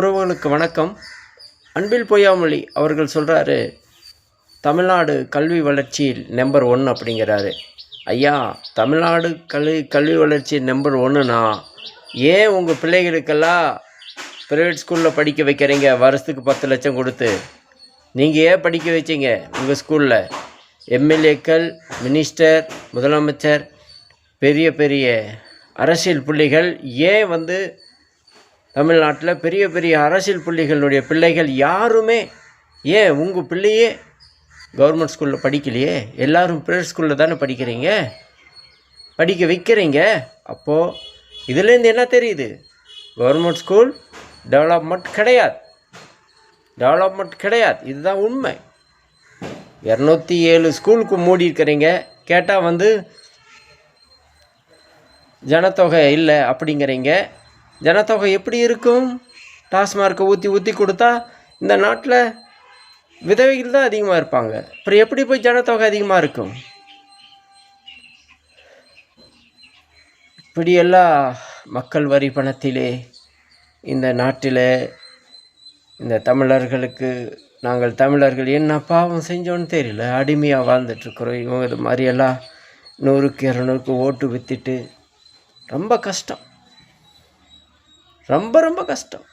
உறவுகளுக்கு வணக்கம். அன்பில் பொய்யாமொழி அவர்கள் சொல்கிறாரு தமிழ்நாடு கல்வி வளர்ச்சியில் நம்பர் ஒன் அப்படிங்கிறாரு. ஐயா தமிழ்நாடு கல்வி கல்வி வளர்ச்சி நம்பர் ஒன்றுனா ஏன் உங்கள் பிள்ளைகளுக்கெல்லாம் ப்ரைவேட் ஸ்கூலில் படிக்க வைக்கிறீங்க? வருஷத்துக்கு பத்து லட்சம் கொடுத்து. நீங்கள் ஏன் படிக்க வச்சிங்க உங்கள் ஸ்கூலில் எம்எல்ஏக்கள் மினிஸ்டர் முதலமைச்சர் பெரிய பெரிய அரசியல் புள்ளிகள் ஏன் வந்து தமிழ்நாட்டில் பெரிய பெரிய அரசியல் புள்ளிகளுடைய பிள்ளைகள் யாருமே ஏன் உங்கள் பிள்ளையே கவர்மெண்ட் ஸ்கூலில் படிக்கலையே? எல்லாரும் ப்ரைவேட் ஸ்கூலில் தானே படிக்கிறீங்க? படிக்க வைக்கிறீங்க? அப்போது இதுலேருந்து என்ன தெரியுது? கவர்மெண்ட் ஸ்கூல் டெவலப்மெண்ட் கிடையாது. டெவலப்மெண்ட் கிடையாது. இதுதான் உண்மை. இரநூத்தி ஏழு ஸ்கூலுக்கு மூடி இருக்கிறீங்க. கேட்டால் வந்து ஜனத்தொகை இல்லை அப்படிங்கிறீங்க. ஜனத்தொகை எப்படி இருக்கும்? டாஸ்மார்க்கை ஊற்றி ஊற்றி கொடுத்தா இந்த நாட்டில் விதவைகள் தான் அதிகமாக இருப்பாங்க. அப்புறம் எப்படி போய் ஜனத்தொகை அதிகமாக இருக்கும்? இப்படியெல்லாம் மக்கள் வரி பணத்திலே இந்த நாட்டில் இந்த தமிழர்களுக்கு நாங்கள் தமிழர்கள் என்ன பாவம் செஞ்சோன்னு தெரியல. அடிமையாக வாழ்ந்துட்டுருக்குறோம். இவங்க இது மாதிரியெல்லாம் நூறுக்கு இரநூறுக்கு ஓட்டு விற்றுட்டு ரொம்ப கஷ்டம். ரொம்ப ரொம்ப கஷ்டம்.